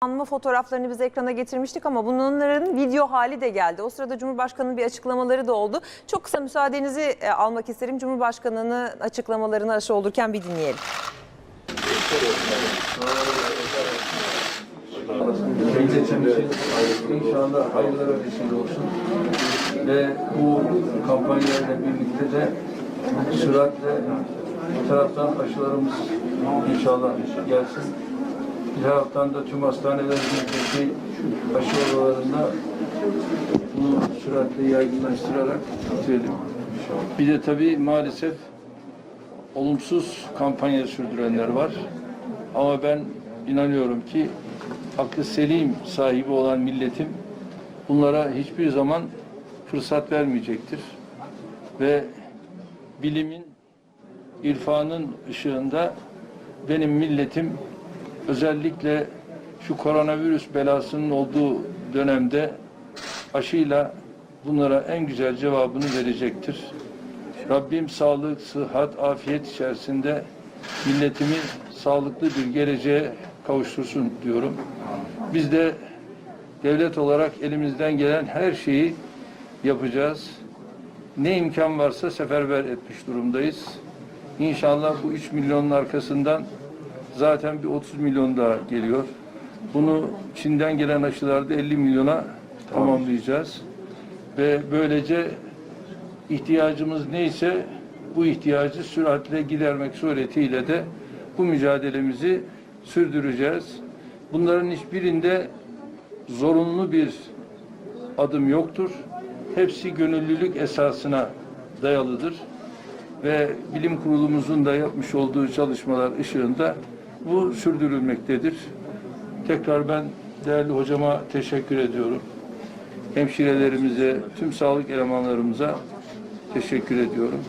Anma fotoğraflarını biz ekrana getirmiştik ama bunların video hali de geldi. O sırada Cumhurbaşkanı'nın bir açıklamaları da oldu. Çok kısa müsaadenizi e, almak isterim. Cumhurbaşkanı'nın açıklamalarını aşı olurken bir dinleyelim. Milletimizin inşallah hayırlara vesile olsun. Ve bu kampanyayla birlikte de süratle bir taraftan aşılarımız inşallah gelsin. Bir taraftan da tüm hastanelerimizdeki aşı odalarında bunu süratle yaygınlaştırarak bitirelim. Bir de tabii maalesef olumsuz kampanya sürdürenler var. Ama ben inanıyorum ki aklı selim sahibi olan milletim bunlara hiçbir zaman fırsat vermeyecektir. Ve bilimin, irfanın ışığında benim milletim özellikle şu koronavirüs belasının olduğu dönemde aşıyla bunlara en güzel cevabını verecektir. Rabbim sağlık, sıhhat, afiyet içerisinde milletimi sağlıklı bir geleceğe kavuştursun diyorum. Biz de devlet olarak elimizden gelen her şeyi yapacağız. Ne imkan varsa seferber etmiş durumdayız. İnşallah bu 3 milyonun arkasından zaten bir 30 milyon daha geliyor. Bunu Çin'den gelen aşılarda 50 milyona tamamlayacağız. Ve böylece ihtiyacımız neyse bu ihtiyacı süratle gidermek suretiyle de bu mücadelemizi sürdüreceğiz. Bunların hiçbirinde zorunlu bir adım yoktur. Hepsi gönüllülük esasına dayalıdır. Ve bilim kurulumuzun da yapmış olduğu çalışmalar ışığında bu sürdürülmektedir. Tekrar ben değerli hocama teşekkür ediyorum. Hemşirelerimize, tüm sağlık elemanlarımıza teşekkür ediyorum.